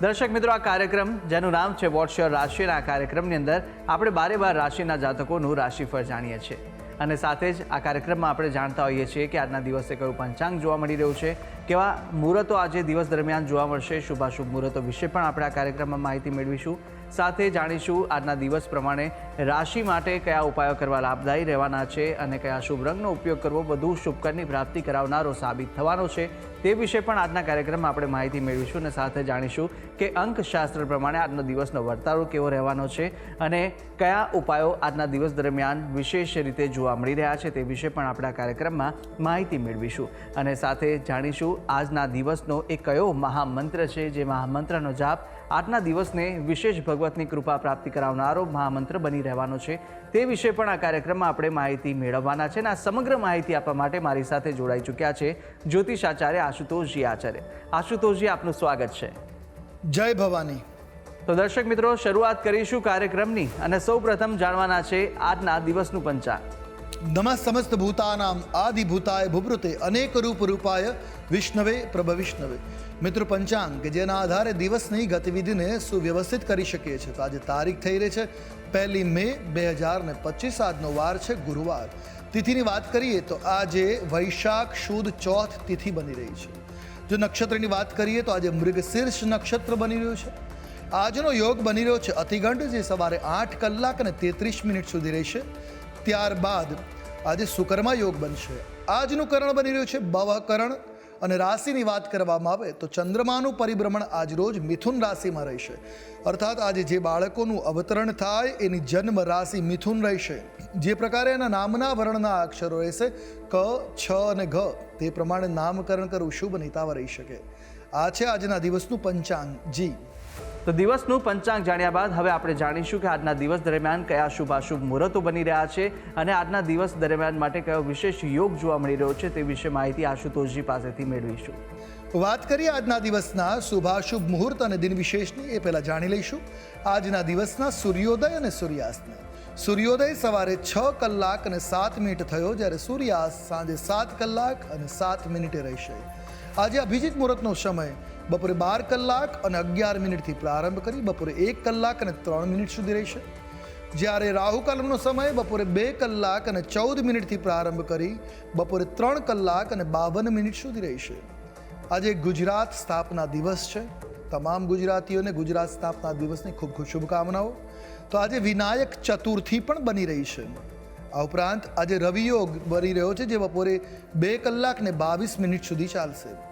દર્શક મિત્રો, આ કાર્યક્રમ, જેનું નામ છે વોટ્સ યોર રાશિના આ કાર્યક્રમની અંદર આપણે બારે બાર રાશિના જાતકોનું રાશિફળ જાણીએ છીએ. અને સાથે જ આ કાર્યક્રમમાં આપણે જાણતા હોઈએ છીએ કે આજના દિવસે કયું પંચાંગ જોવા મળી રહ્યું છે. કેવા મુહૂર્તો આજે દિવસ દરમિયાન જોવા મળશે? શુભાશુભ મુહૂર્તો વિશે પણ આપણે આ કાર્યક્રમમાં માહિતી મેળવીશું. સાથે જાણીશું આજના દિવસ પ્રમાણે રાશિ માટે કયા ઉપાયો કરવા લાભદાયી રહેવાના છે અને કયા શુભ રંગનો ઉપયોગ કરવો વધુ શુભકરની પ્રાપ્તિ કરાવનારો સાબિત થવાનો છે તે વિશે પણ આજના કાર્યક્રમમાં આપણે માહિતી મેળવીશું અને સાથે જાણીશું કે અંકશાસ્ત્ર પ્રમાણે આજનો દિવસનો વર્તારો કેવો રહેવાનો છે અને કયા ઉપાયો આજના દિવસ દરમિયાન વિશેષ રીતે જોવા મળી રહ્યા છે તે વિશે પણ આપણે કાર્યક્રમમાં માહિતી મેળવીશું. અને સાથે જાણીશું આજના દિવસનો એ કયો મહામંત્ર છે જે મહામંત્રનો જાપ આજના દિવસને વિશેષ ભગવતની કૃપા પ્રાપ્તિ કરાવનારો મહામંત્ર બની રહેવાનો છે. તે વિશે પણ આ કાર્યક્રમમાં આપણે માહિતી મેળવવાના છે અને આ સમગ્ર માહિતી આપવા માટે મારી સાથે જોડાઈ ચૂક્યા છે જ્યોતિષ આચાર્ય આશુતોષજી આચાર્ય. આશુતોષજી આપનું સ્વાગત છે. જય ભવાની. તો દર્શક મિત્રો શરૂઆત કરીશું કાર્યક્રમની અને સૌ પ્રથમ જાણવાના છે આજના દિવસનું પંચાંગ. નમઃ સમસ્ત ભૂતાનામ આદિભૂતાય ભૂભૃતે અનેક રૂપ રૂપાય વિષ્ણવે પ્રભ વિષ્ણવે મિત્રો પંચાંગ કે જેના આધારે દિવસની ગતિવિધિને સુવ્યવસ્થિત કરી શકીએ છીએ તો આજે તારીખ થઈ રહી છે પહેલી મે બે હજાર ને પચીસ આજનો વાર છે ગુરુવાર તિથિની વાત કરીએ તો આજે વૈશાખ શુદ્ધ ચોથ તિથિ બની રહી છે જો નક્ષત્રની વાત કરીએ તો આજે મૃગશીર્ષ નક્ષત્ર બની રહ્યું છે આજનો યોગ બની રહ્યો છે અતિગંઠ જે સવારે આઠ કલાક અને તેત્રીસ મિનિટ સુધી રહેશે ત્યારબાદ આજે સુકર્મા યોગ બનશે. આજનું કરણ બની રહ્યું છે બવકરણ અને રાશિની વાત કરવામાં આવે તો ચંદ્રમાનું પરિભ્રમણ આજ રોજ મિથુન રાશિમાં રહેશે. અર્થાત આજે જે બાળકોનું અવતરણ થાય એની જન્મ રાશિ મિથુન રહેશે. જે પ્રકારે એના નામના વર્ણના અક્ષરો રહેશે ક, છ અને ઘ. તે પ્રમાણે નામકરણ કરવું શુભ નિતાવ રહી શકે. આ છે આજના દિવસનું પંચાંગ. જી. તો દિવસનું પંચાંગ જાણ્યા બાદ હવે આપણે જાણીશું કે આજના દિવસ દરમિયાન કયા શુભાશુભ મુહૂર્તો બની રહ્યા છે અને આજના દિવસ દરમિયાન માટે કયો વિશેષ યોગ જોવા મળી રહ્યો છે તે વિશે માહિતી આશુતોષજી પાસેથી મેળવીશું. વાત કરીએ આજના દિવસના શુભાશુભ મુહૂર્ત અને દિન વિશેષની, એ પહેલાં જાણી લઈશું. આજના દિવસના સૂર્યોદય અને સૂર્યાસ્તને. સૂર્યોદય સવારે છ કલાક અને સાત મિનિટ થયો જ્યારે સૂર્યાસ્ત સાંજે સાત કલાક અને સાત મિનિટે રહેશે. આજે અભિજીત મુહૂર્તનો સમય બપોરે બાર કલાક અને અગિયાર મિનિટથી પ્રારંભ કરી બપોરે એક કલાક અને ત્રણ મિનિટ સુધી રહેશે. જ્યારે રાહુકાલમનો સમય બપોરે બે કલાક અને ચૌદ મિનિટથી પ્રારંભ કરી બપોરે ત્રણ કલાક અને બાવન મિનિટ સુધી રહેશે. આજે ગુજરાત સ્થાપના દિવસ છે. તમામ ગુજરાતીઓને ગુજરાત સ્થાપના દિવસની ખૂબ ખૂબ શુભકામનાઓ. તો આજે વિનાયક ચતુર્થી પણ બની રહી છે. આ ઉપરાંત આજે રવિયોગ બની રહ્યો છે જે બપોરે બે કલાક ને બાવીસ મિનિટ સુધી ચાલશે.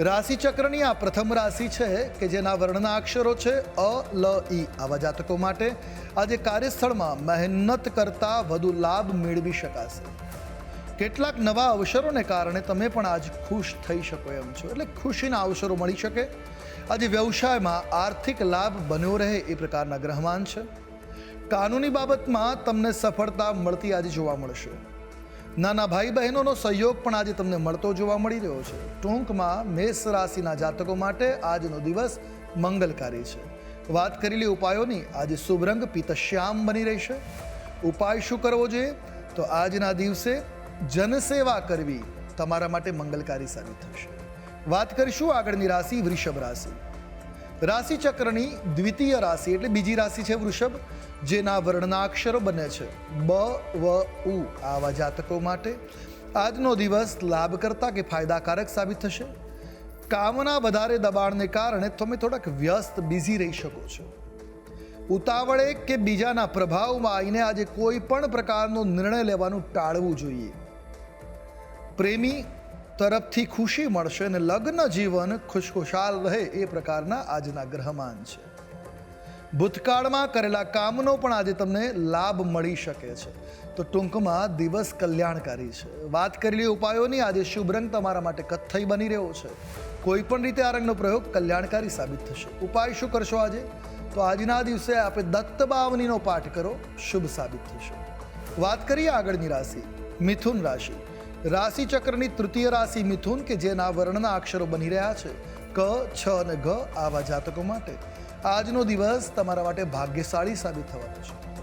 રાશિ ચક્રની આ પ્રથમ રાશિ છે કે જેના વર્ણના અક્ષરો છે અ, લ, ઈ. આવા જાતકો માટે આજે કાર્યસ્થળમાં મહેનત કરતા વધુ લાભ મેળવી શકાશે. કેટલાક નવા અવસરોને કારણે તમે પણ આજ ખુશ થઈ શકો એમ છો. એટલે ખુશીના અવસરો મળી શકે. આજે વ્યવસાયમાં આર્થિક લાભ બન્યો રહે એ પ્રકારના ગ્રહમાન છે. કાનૂની બાબતમાં તમને સફળતા મળતી આજે જોવા મળશે. નાના ભાઈ બહેનોનો સહયોગ પણ આજે તમને મળતો જોવા મળી રહ્યો છે. ટૂંકમાં મેષ રાશિના જાતકો માટે આજનો દિવસ મંગલકારી છે. વાત કરેલી ઉપાયોની આજે શુભ રંગ પિત્તશ્યામ બની રહેશે. ઉપાય શું કરવો જોઈએ? તો આજના દિવસે જનસેવા કરવી તમારા માટે મંગલકારી સાબિત થશે. વાત કરીશું આગળની રાશિ વૃષભ રાશિ. રાશિ ચક્રની દ્વિતીય રાશિ એટલે બીજી રાશિ છે વૃષભ, જેના વર્ણના અક્ષરો બને છે. બ, વ, ઉ આવા જાતકો માટે આજનો દિવસ લાભકર્તા કે ફાયદાકારક સાબિત થશે. કામના વધારે દબાણને કારણે તમે થોડાક વ્યસ્ત, બિઝી રહી શકો છો. ઉતાવળે કે બીજાના પ્રભાવમાં આવીને આજે કોઈ પણ પ્રકારનો નિર્ણય લેવાનું ટાળવું જોઈએ. પ્રેમી તરફથી ખુશી મળશે અને લગ્ન જીવન ખુશખુશાલ રહે એ પ્રકારના આજના ગ્રહમાન છે. ભૂતકાળમાં કરેલા કામનો પણ આજે તમને લાભ મળી શકે છે. તો ટૂંકમાં દિવસ કલ્યાણકારી છે. વાત કરેલી ઉપાયોની, આજે શુભ રંગ તમારા માટે કથ્થઈ બની રહ્યો છે. કોઈ પણ રીતે આ રંગનો પ્રયોગ કલ્યાણકારી સાબિત થશે. ઉપાય શું કરશો આજે? તો આજના દિવસે આપણે દત્ત બાવનીનો પાઠ કરો, શુભ સાબિત થશે. વાત કરીએ આગળની રાશિ, મિથુન રાશિ. રાશિ ચક્રની તૃતીય રાશિ મિથુન કે જેના વર્ણના અક્ષરો બની રહ્યા છે. ક, છ અને ઘ આવા જાતકો માટે. આજનો દિવસ તમારા માટે ભાગ્યશાળી સાબિત થવાનો છે.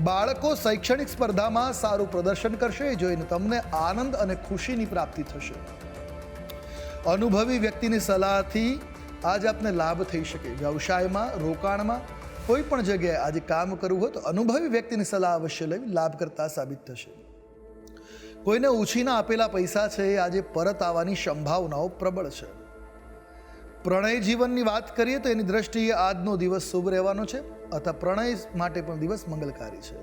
બાળકો શૈક્ષણિક સ્પર્ધામાં સારું પ્રદર્શન કરશે એ જોઈને તમને આનંદ અને ખુશીની પ્રાપ્તિ થશે. અનુભવી વ્યક્તિની સલાહથી આજ આપને લાભ થઈ શકે. વ્યવસાયમાં, રોકાણમાં, કોઈ પણ જગ્યાએ આજે કામ કરવું હોય તો અનુભવી વ્યક્તિની સલાહ અવશ્ય લેવી લાભકર્તા સાબિત થશે. કોઈને ઉછીના આપેલા પૈસા છે એ આજે પરત આવવાની સંભાવનાઓ પ્રબળ છે. પ્રણય જીવનની વાત કરીએ તો એની દ્રષ્ટિએ આજનો દિવસ શુભ રહેવાનો છે, અથવા પ્રણય માટે પણ દિવસ મંગલકારી છે.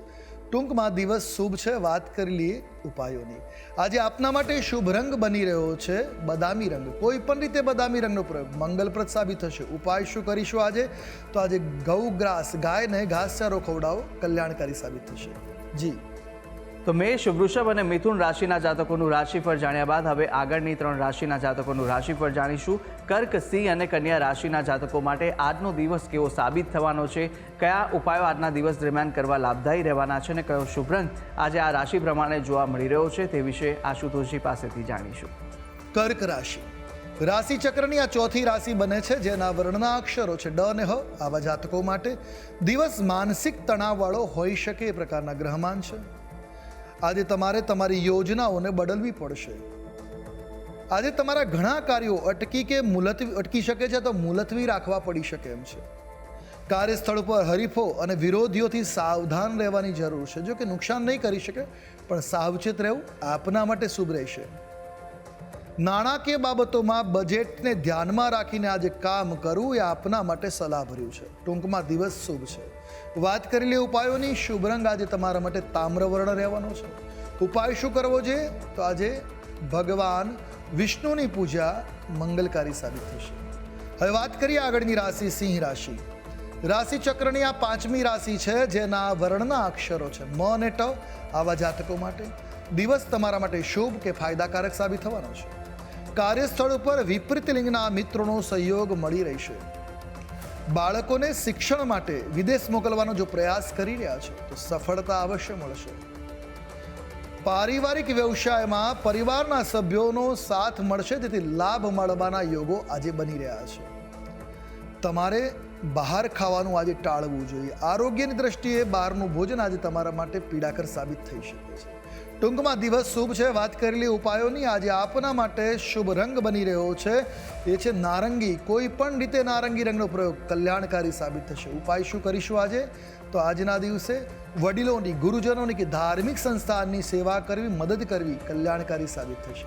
ટૂંકમાં દિવસ શુભ છે, વાત કરી લઈએ ઉપાયોની. આજે આપના માટે શુભ રંગ બની રહ્યો છે, બદામી રંગ. કોઈ પણ રીતે બદામી રંગનો પ્રયોગ મંગલપ્રદ સાબિત થશે. ઉપાય શું કરીશું આજે? તો આજે ગૌગ્રાસ ગાયને ઘાસચારો ખવડાવો, કલ્યાણકારી સાબિત થશે. જી. તો મેષ, વૃષભ અને મિથુન રાશિના જાતકોનું રાશિફળ જાણ્યા બાદ હવે આગળની ત્રણ રાશિના જાતકોનું રાશિફળ જાણીશું. કર્ક, સિંહ અને કન્યા રાશિના જાતકો માટે આજનો દિવસ કેવો સાબિત થવાનો છે? કયા ઉપાયો આજના દિવસ દરમિયાન કરવા લાભદાયી રહેવાના છે અને કયો શુભ આજે આ રાશિ પ્રમાણે જોવા મળી રહ્યો છે તે વિશે આશુતોષજી પાસેથી જાણીશું. કર્ક રાશિ. રાશિ ચક્રની આ ચોથી રાશિ બને છે જેના વર્ણના અક્ષરો છે ડ અને હ. આવા જાતકો માટે દિવસ માનસિક તણાવવાળો હોઈ શકે એ પ્રકારના ગ્રહમાન છે. આજે તમારે તમારી યોજનાઓને બદલવી પડશે. આજે તમારા ઘણા કાર્યો અટકી કે મુલતવી, અટકી શકે છે તો મુલતવી રાખવા પડી શકે એમ છે. કાર્યસ્થળ પર હરીફો અને વિરોધીઓથી સાવધાન રહેવાની જરૂર છે. જો કે નુકસાન નહીં કરી શકે, પણ સાવચેત રહેવું આપના માટે શુભ રહેશે. નાણાકીય બાબતોમાં બજેટને ધ્યાનમાં રાખીને આજે કામ કરવું એ આપના માટે સલાહભર્યું છે. ટૂંકમાં દિવસ શુભ છે. વાત કરી લે ઉપાયોની શુભ રંગ આજે તમારા માટે તામ્રવર્ણ રહેવાનો છે. ઉપાય શું કરવો છે? તો આજે ભગવાન વિષ્ણુની પૂજા મંગલકારી સાબિત થશે. હવે વાત કરીએ આગળની રાશિ સિંહ રાશિ. રાશિ ચક્રની આ પાંચમી રાશિ છે, જેના વર્ણના અક્ષરો છે. મ અને ટ આવા જાતકો માટે દિવસ તમારા માટે શુભ કે ફાયદાકારક સાબિત થવાનો છે. કાર્યસ્થળ ઉપર વિપરીત લિંગના મિત્રોનો સહયોગ મળી રહેશે બાળકોને શિક્ષણ માટે વિદેશ મોકલવાનો જો પ્રયાસ કરી રહ્યા છે, તો સફળતા અવશ્ય મળશે. પારિવારિક વ્યવસાયમાં પરિવારના સભ્યોનો સાથ મળશે તેથી લાભ મળવાના યોગો આજે બની રહ્યા છે. તમારે બહાર ખાવાનું આજે ટાળવું જોઈએ. આરોગ્યની દ્રષ્ટિએ બહારનું ભોજન આજે તમારા માટે પીડાકર સાબિત થઈ શકે છે. ટૂંકમાં દિવસ શુભ છે. વાત કરેલી ઉપાયોની આજે આપના માટે શુભ રંગ બની રહ્યો છે. એ છે નારંગી. કોઈ પણ રીતે નારંગી રંગનો પ્રયોગ કલ્યાણકારી સાબિત થશે. ઉપાય શું કરીશું આજે? તો આજના દિવસે વડીલોની, ગુરુજનોની કે ધાર્મિક સંસ્થાની સેવા કરવી, મદદ કરવી કલ્યાણકારી સાબિત થશે.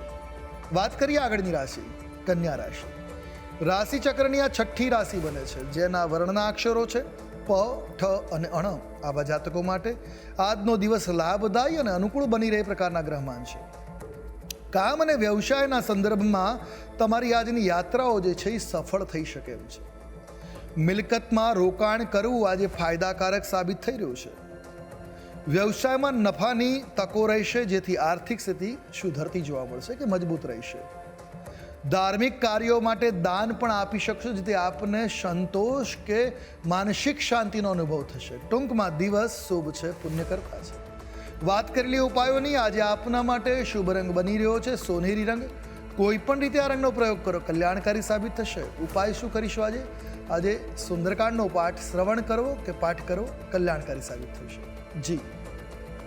વાત કરીએ આગળની રાશિ, કન્યા રાશિ. રાશિ ચક્રની આ છઠ્ઠી રાશિ બને છે. જેના વર્ણના અક્ષરો છે. પ, ઠ અને અણ આવા જાતકો માટે આજનો દિવસ લાભદાયી અને અનુકૂળ બની રહે પ્રકારના ગ્રહમાન છે. કામ અને વ્યવસાયના સંદર્ભમાં તમારી આજની યાત્રાઓ જે છે એ સફળ થઈ શકે એમ છે. મિલકતમાં રોકાણ કરવું આજે ફાયદાકારક સાબિત થઈ રહ્યું છે. વ્યવસાયમાં નફાની તકો રહેશે, જેથી આર્થિક સ્થિતિ સુધરતી જોવા મળશે કે મજબૂત રહેશે. ધાર્મિક કાર્યો માટે દાન પણ આપી શકશો, જેથી આપને સંતોષ કે માનસિક શાંતિનો અનુભવ થશે. ટૂંકમાં દિવસ શુભ છે, પુણ્ય કરતા છે વાત કરેલી ઉપાયોની, આજે આપના માટે શુભ રંગ બની રહ્યો છે, સોનેરી રંગ. કોઈ પણ રીતે આ રંગનો પ્રયોગ કરો, કલ્યાણકારી સાબિત થશે. ઉપાય શું કરીશું આજે? આજે સુંદરકાંડનો પાઠ શ્રવણ કરવો કે પાઠ કરવો કલ્યાણકારી સાબિત થશે? જી.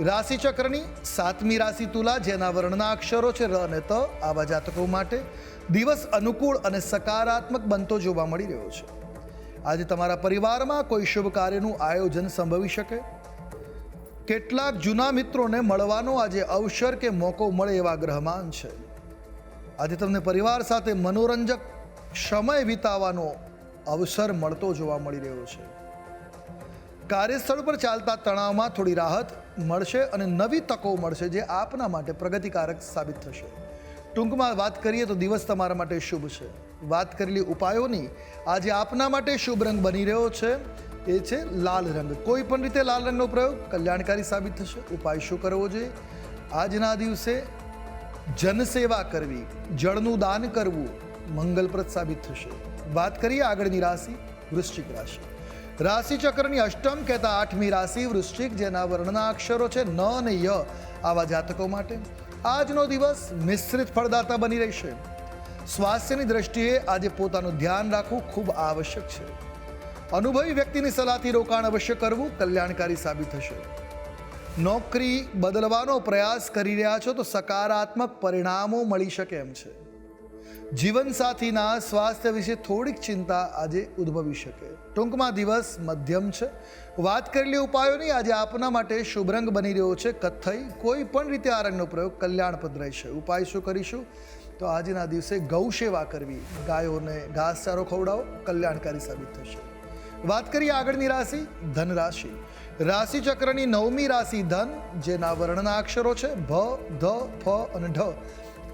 રાશિ ચક્રની સાતમી રાશિ તુલા, જેના વર્ણના અક્ષરો છે ર અને ત, આવા જાતકો માટે દિવસ અનુકૂળ અને સકારાત્મક બનતો જોવા મળી રહ્યો છે. આજે તમારા પરિવારમાં કોઈ શુભ કાર્યનું આયોજન સંભવી શકે? કેટલાક જૂના મિત્રોને મળવાનો આજે અવસર કે મોકો મળે એવા ગ્રહમાન છે. આજે તમને પરિવાર સાથે મનોરંજક સમય વિતાવવાનો અવસર મળતો જોવા મળી રહ્યો છે. કાર્યસ્થળ પર ચાલતા તણાવમાં થોડી રાહત મળશે અને નવી તકો મળશે જે આપના માટે પ્રગતિકારક સાબિત થશે. ટૂંકમાં વાત કરીએ તો દિવસ તમારા માટે શુભ છે. વાત કરેલી ઉપાયોની આજે આપના માટે શુભ રંગ બની રહ્યો છે. એ છે લાલ રંગ. કોઈ પણ રીતે લાલ રંગનો પ્રયોગ કલ્યાણકારી સાબિત થશે. ઉપાય શું કરવો જોઈએ? આજના દિવસે જનસેવા કરવી, જળનું દાન કરવું મંગલપ્રદ સાબિત થશે. વાત કરીએ આગળની રાશિ, વૃશ્ચિક રાશિ. રાશિ ચક્રની અષ્ટમ કહેતા આઠમી રાશિ વૃશ્ચિક, જેના વર્ણના અક્ષરો છે ન અને ય આવા જાતકો માટે. આજનો દિવસ મિશ્રિત ફળદાતા બની રહેશે. સ્વાસ્થ્યની દ્રષ્ટિએ આજે પોતાનું ધ્યાન રાખવું ખૂબ આવશ્યક છે. અનુભવી વ્યક્તિની સલાહથી રોકાણ અવશ્ય કરવું કલ્યાણકારી સાબિત થશે. નોકરી બદલવાનો પ્રયાસ કરી રહ્યા છો તો સકારાત્મક પરિણામો મળી શકે એમ છે. જીવનસાથીના સ્વાસ્થ્ય વિશે થોડીક ચિંતા આજે ઉદ્ભવી શકે. ટૂંકમાં દિવસ મધ્યમ છે. વાત કરેલી ઉપાયોની આજે આપના માટે શુભ રંગ બની રહ્યો છે. કથ્થઈ કોઈ પણ રીતે આ રંગનો પ્રયોગ કલ્યાણપદ રહેશે. ઉપાય શું કરીશું? તો આજના દિવસે ગૌ સેવા કરવી. ગાયોને ઘાસચારો ખવડાવો. કલ્યાણકારી સાબિત થશે. વાત કરીએ આગળની રાશિ ધન રાશિ રાશિ નવમી રાશિ ધન, જેના વર્ણના અક્ષરો છે ભ, ધ, ફ અને ઢ.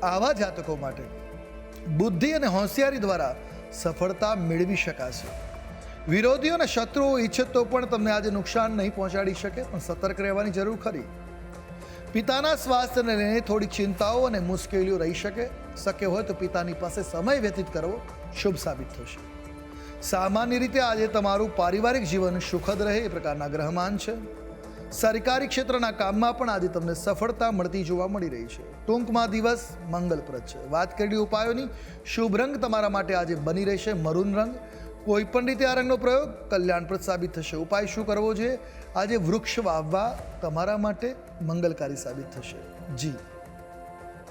આવા જાતકો માટે. બુદ્ધિ અને હોશિયારી દ્વારા સફળતા મેળવી શકાશે. વિરોધીઓ અને શત્રુઓ ઈચ્છે તો પણ તમને આજે નુકસાન નહીં પહોંચાડી શકે, પણ સતર્ક રહેવાની જરૂર ખરી. પિતાના સ્વાસ્થ્યને લઈને થોડી ચિંતાઓ અને મુશ્કેલીઓ રહી શકે, શક્ય હોય તો પિતાની પાસે સમય વ્યતીત કરવો શુભ સાબિત થશે. સામાન્ય રીતે આજે તમારું પારિવારિક જીવન સુખદ રહે એ પ્રકારના ગ્રહમાન છે. સરકારી ક્ષેત્રના કામમાં પણ આજે તમને સફળતા મળતી જોવા મળી રહી છે. ટૂંકમાં દિવસ મંગલપ્રદ છે. વાત કરેલી ઉપાયોની, શુભ રંગ તમારા માટે આજે બની રહેશે મરૂન રંગ. કોઈ પણ રીતે આ રંગનો પ્રયોગ કલ્યાણપ્રદ સાબિત થશે. ઉપાય શું કરવો જોઈએ? આજે વૃક્ષ વાવવા તમારા માટે મંગલકારી સાબિત થશે. જી.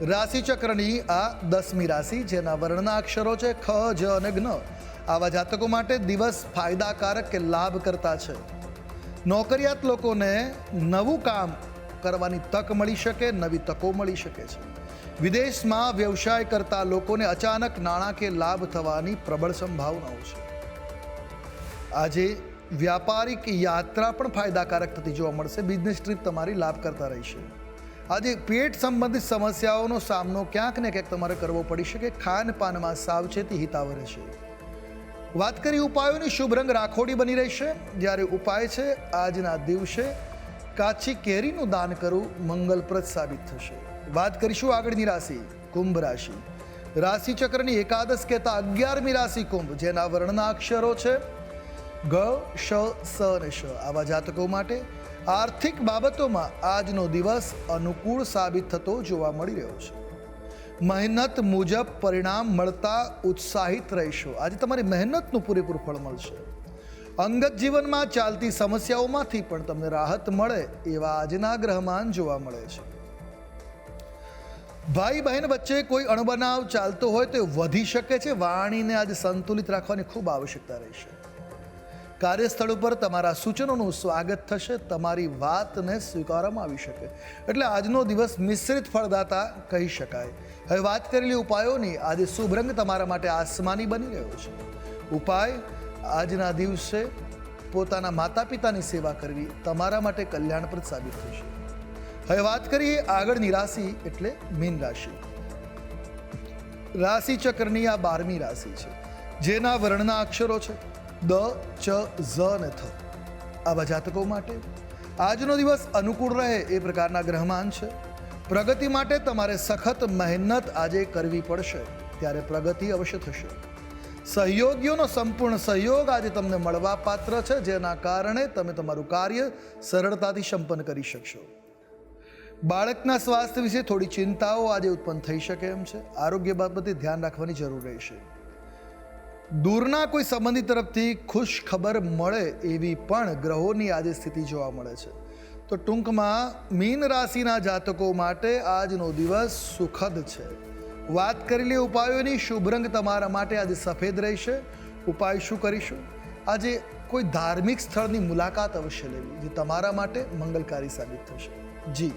રાશિ ચક્રની આ દસમી રાશિ, જેના વર્ણના અક્ષરો છે ખ, જ અને જ્ઞ આવા જાતકો માટે દિવસ ફાયદાકારક કે લાભ કરતા છે. નોકરિયાત લોકોને નવું કામ કરવાની તક મળી શકે, નવી તકો મળી શકે છે. વિદેશમાં વ્યવસાય કરતા લોકોને અચાનક નાણાકીય લાભ થવાની પ્રબળ સંભાવનાઓ છે. આજે વ્યાપારિક યાત્રા પણ ફાયદાકારક થતી જોવા મળશે. બિઝનેસ ટ્રીપ તમારી લાભ કરતા રહેશે. આજે પેટ સંબંધિત સમસ્યાઓનો સામનો ક્યાંક ને ક્યાંક તમારે કરવો પડી શકે. ખાનપાનમાં સાવચેતી હિતાવર છે. વાત કરી ઉપાયોની, શુભ રંગ રાખોડી બની રહેશે. જ્યારે ઉપાય છે, આજના દિવસે કાચી કેરીનું દાન કરવું મંગલપ્રદ સાબિત થશે. વાત કરીશું આગળની રાશિ, કુંભ રાશિ. રાશિચક્રની એકાદશ કહેતા અગિયારમી રાશિ કુંભ, જેના વર્ણના અક્ષરો છે, ગ, શ, સ અને શ. આવા જાતકો માટે આર્થિક બાબતોમાં આજનો દિવસ અનુકૂળ સાબિત થતો જોવા મળી રહ્યો છે. મહેનત મુજબ પરિણામ મળતા ઉત્સાહિત રહેશો. આજે તમારી મહેનતનું પૂરેપૂરું ફળ મળશે. અંગત જીવનમાં ચાલતી સમસ્યાઓમાંથી પણ તમને રાહત મળે એવા આજના ગ્રહમાન જોવા મળે છે. ભાઈ બહેન વચ્ચે કોઈ અણબનાવ ચાલતો હોય તો વધી શકે છે. વાણીને આજે સંતુલિત રાખવાની ખૂબ આવશ્યકતા રહેશે કાર્યસ્થળ ઉપર તમારા સૂચનોનું સ્વાગત થશે, તમારી વાતને સ્વીકારવામાં આવી શકે. એટલે આજનો દિવસ મિશ્રિત ફળદાતા કહી શકાય. હવે વાત કરેલી ઉપાયોની, આજે શુભ રંગ તમારા માટે આસમાની બની રહ્યો છે. ઉપાય, આજના દિવસે પોતાના માતા પિતાની સેવા કરવી, તમારા માટે કલ્યાણપ્રદ સાબિત થશે હવે વાત કરીએ આગળની રાશિ એટલે મીન રાશિ. રાશિ ચક્રની આ બારમી રાશિ છે, જેના વર્ણના અક્ષરો છે. દ, ચ, ઝ અને થ. આવા જાતકો માટે આજનો દિવસ અનુકૂળ રહે એ પ્રકારના ગ્રહમાન છે. પ્રગતિ માટે તમારે સખત મહેનત આજે કરવી પડશે, ત્યારે પ્રગતિ અવશ્ય થશે. સહયોગીઓનો સંપૂર્ણ સહયોગ આજે તમને મળવા પાત્ર છે, જેના કારણે તમે તમારું કાર્ય સરળતાથી સંપન્ન કરી શકશો. બાળકના સ્વાસ્થ્ય વિશે થોડી ચિંતાઓ આજે ઉત્પન્ન થઈ શકે એમ છે. આરોગ્ય બાબતે ધ્યાન રાખવાની જરૂર રહેશે. દૂરના કોઈ સંબંધી તરફથી ખુશ ખબર મળે એવી પણ ગ્રહોની આજે સ્થિતિ જોવા મળે છે. તો ટૂંકમાં મીન રાશિના જાતકો માટે આજનો દિવસ સુખદ છે. વાત કરેલી ઉપાયોની, શુભ રંગ તમારા માટે આજે સફેદ રહેશે. ઉપાય શું કરીશું? આજે કોઈ ધાર્મિક સ્થળની મુલાકાત અવશ્ય લેવી, જે તમારા માટે મંગલકારી સાબિત થશે. જી.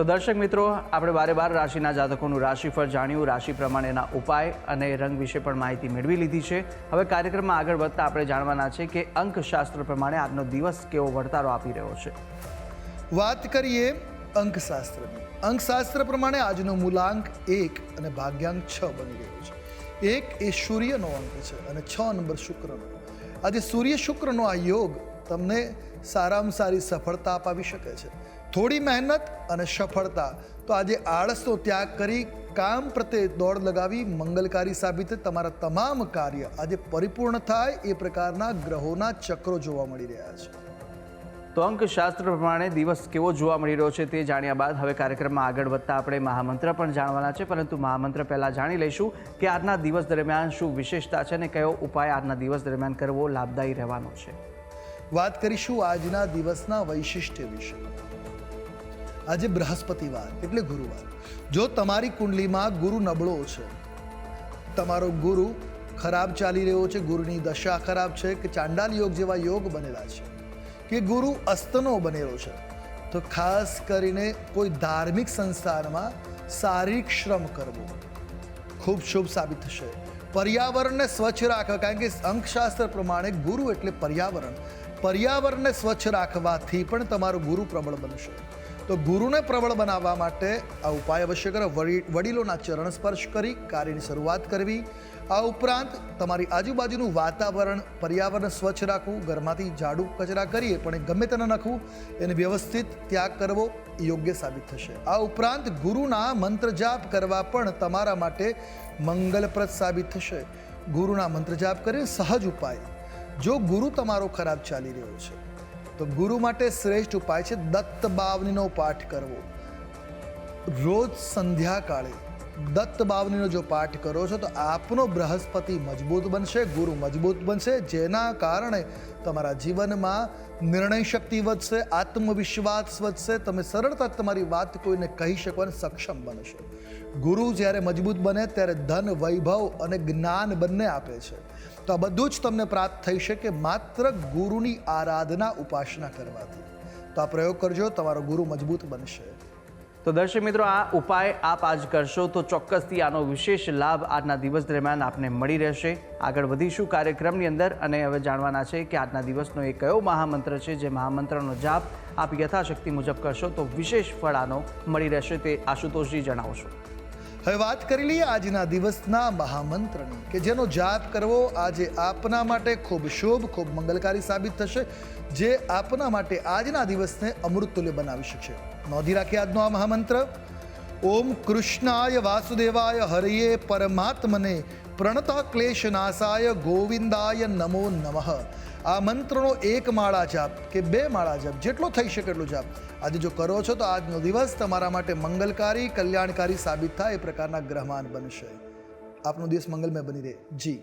તો દર્શક મિત્રો, આપણે બારે બાર રાશિના જાતકોનું રાશિફળ જાણ્યું, રાશિ પ્રમાણેના ઉપાય અને રંગ વિશે પણ માહિતી મેળવી લીધી છે. હવે કાર્યક્રમમાં આગળ વધતા આપણે જાણવાના છે કે અંકશાસ્ત્ર પ્રમાણે આજનો દિવસ કેવો વર્તારો આપી રહ્યો છે. વાત કરીએ અંકશાસ્ત્રની. અંકશાસ્ત્ર પ્રમાણે આજનો મૂલાંક એક અને ભાગ્યાંક છ બની રહ્યો છે. એક એ સૂર્યનો અંક છે અને છ નંબર શુક્રનો. આજે સૂર્ય શુક્રનો આ યોગ તમને સારામાં સારી સફળતા અપાવી શકે છે. થોડી મહેનત અને સફળતા. તો આજે આળસનો ત્યાગ કરી કામ પ્રત્યે દોડ લગાવી મંગલકારી સાબિત તમારા તમામ કાર્ય આજે પરિપૂર્ણ થાય એ પ્રકારના ગ્રહોના ચક્રો જોવા મળી રહ્યા છે. તો અંકશાસ્ત્ર પ્રમાણે દિવસ કેવો જોવા મળી રહ્યો છે તે જાણ્યા બાદ હવે કાર્યક્રમમાં આગળ વધતા આપણે મહામંત્ર પણ જાણવાના છે પરંતુ મહામંત્ર પહેલાં જાણી લઈશું કે આજના દિવસ દરમિયાન શું વિશેષતા છે અને કયો ઉપાય આજના દિવસ દરમિયાન કરવો લાભદાયી રહેવાનો છે. વાત કરીશું આજના દિવસના વૈશિષ્ટ્ય વિશે. આજે બૃહસ્પતિવાર, એટલે ગુરુવાર. જો તમારી કુંડલીમાં ગુરુ નબળો છે, તમારો ગુરુ ખરાબ ચાલી રહ્યો છે, ગુરુની દશા ખરાબ છે, કે ચાંડાલ યોગ જેવા યોગ બનેલા છે, કે ગુરુ અસ્તનો બનેલો છે, તો ખાસ કરીને કોઈ ધાર્મિક સંસ્થાનમાં શારીરિક શ્રમ કરવો ખૂબ શુભ સાબિત થશે. પર્યાવરણને સ્વચ્છ રાખવા, કારણ કે અંકશાસ્ત્ર પ્રમાણે ગુરુ એટલે પર્યાવરણ. પર્યાવરણને સ્વચ્છ રાખવાથી પણ તમારું ગુરુ પ્રબળ બનશે. તો ગુરુને પ્રબળ બનાવવા માટે આ ઉપાય અવશ્ય કરો વડી- વડીલોના ચરણ સ્પર્શ કરી કાર્યની શરૂઆત કરવી. આ ઉપરાંત તમારી આજુબાજુનું વાતાવરણ, પર્યાવરણ સ્વચ્છ રાખવું, ઘરમાંથી ઝાડુ કચરા કરીએ પણ એ ગમે તેને નાખવું, એને વ્યવસ્થિત ત્યાગ કરવો યોગ્ય સાબિત થશે. આ ઉપરાંત ગુરુના મંત્ર જાપ કરવા પણ તમારા માટે મંગલપ્રદ સાબિત થશે. ગુરુના મંત્ર જાપ કરીને સહજ ઉપાય. જો ગુરુ તમારો ખરાબ ચાલી રહ્યો છે તો ગુરુ માટે શ્રેષ્ઠ ઉપાય છે દત્ત બાવનીનો પાઠ કરવો. રોજ સંધ્યાકાળે દત્ત બાવનીનો જો પાઠ કરો છો તો આપનો બૃહસ્પતિ મજબૂત બનશે, ગુરુ મજબૂત બનશે, જેના કારણે તમારા જીવનમાં નિર્ણય શક્તિ વધશે, આત્મવિશ્વાસ વધશે, તમે સરળતા તમારી વાત કોઈને કહી શકવાને સક્ષમ બનશે. ગુરુ જ્યારે મજબૂત બને ત્યારે ધન, વૈભવ અને જ્ઞાન બંને આપે છે. તો આ બધું જ તમને પ્રાપ્ત થઈ શકે માત્ર ગુરુની આરાધના ઉપાસના કરવાથી. તો આ પ્રયોગ કરજો, તમારો ગુરુ મજબૂત બનશે. તો દર્શક મિત્રો, આ ઉપાય આપ આજ કરશો તો ચોક્કસથી આનો વિશેષ લાભ આજના દિવસ દરમિયાન આપને મળી રહેશે. આગળ વધીશું કાર્યક્રમની અંદર અને હવે જાણવાના છે કે આજના દિવસનો એ કયો મહામંત્ર છે જે મહામંત્રનો જાપ આપ યથાશક્તિ મુજબ કરશો તો વિશેષ ફળ આનો મળી રહેશે તે આશુતોષજી જણાવશો. હવે વાત કરી લઈએ આજના દિવસના મહામંત્રની કે જેનો જાપ કરવો આજે આપના માટે ખૂબ શુભ, ખૂબ મંગલકારી સાબિત થશે. જે આપના માટે આજના દિવસને અમૃતુલ્ય બનાવી શકશે. નોંધી રાખીએ આજનો આ મહામંત્ર. ઓમ કૃષ્ણાય વાસુદેવાય હરિયે પરમાત્મને પ્રણતા ક્લેશ નાશાય ગોવિંદાય નમો નમઃ. આ મંત્રનો એક માળા જાપ કે બે માળા જાપ જેટલો થઈ શકે એટલું જાપ. આજે જો કરો છો તો આજનો દિવસ તમારા માટે મંગલકારી, કલ્યાણકારી સાબિત થાય એ પ્રકારના ગ્રહમાન બનશે. આપનો દિવસ મંગલમય બની રહે. જી.